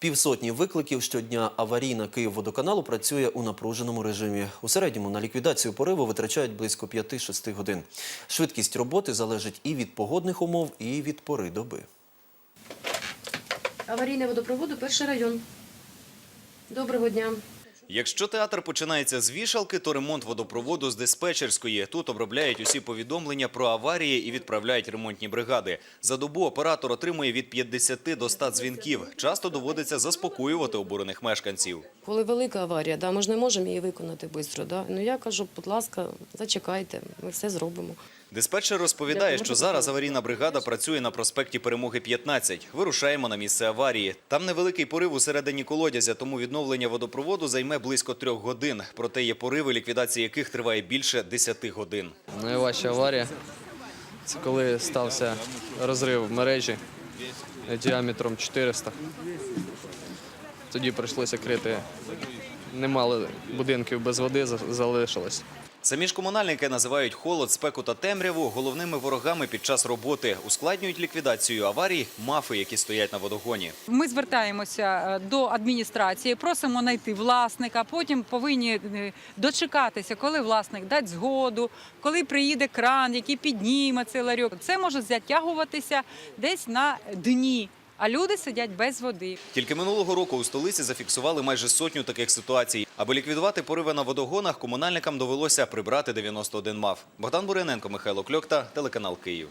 Півсотні викликів щодня аварійна Київводоканалу працює у напруженому режимі. У середньому на ліквідацію пориву витрачають близько 5-6 годин. Швидкість роботи залежить і від погодних умов, і від пори доби. Аварійне водопроводу, перший район. Доброго дня. Якщо театр починається з вішалки, то ремонт водопроводу з диспетчерської. Тут обробляють усі повідомлення про аварії і відправляють ремонтні бригади. За добу оператор отримує від 50 до 100 дзвінків. Часто доводиться заспокоювати обурених мешканців. Коли велика аварія, да, ми ж не можемо її виконати швидко. Да? Ну я кажу, будь ласка, зачекайте, ми все зробимо. Диспетчер розповідає, що зараз аварійна бригада працює на проспекті Перемоги 15. Вирушаємо на місце аварії. Там невеликий порив у середині колодязя, тому відновлення водопроводу займе близько трьох годин. Проте є пориви, ліквідація яких триває більше 10 годин. Найважча аварія це коли стався розрив мережі діаметром 400. Тоді прийшлося крити. Немало будинків без води за- залишилось. Самі ж комунальники називають холод, спеку та темряву головними ворогами під час роботи. Ускладнюють ліквідацію аварій мафи, які стоять на водогоні. Ми звертаємося е, до адміністрації, просимо знайти власника. Потім повинні е, дочекатися, коли власник дасть згоду, коли приїде кран, який підніме цей ларьок. Це може затягуватися десь на дні, а люди сидять без води. Тільки минулого року у столиці зафіксували майже сотню таких ситуацій. Аби ліквідувати пориви на водогонах, комунальникам довелося прибрати 91 мав. Богдан Буриненко, Михайло Кльокта, телеканал Київ.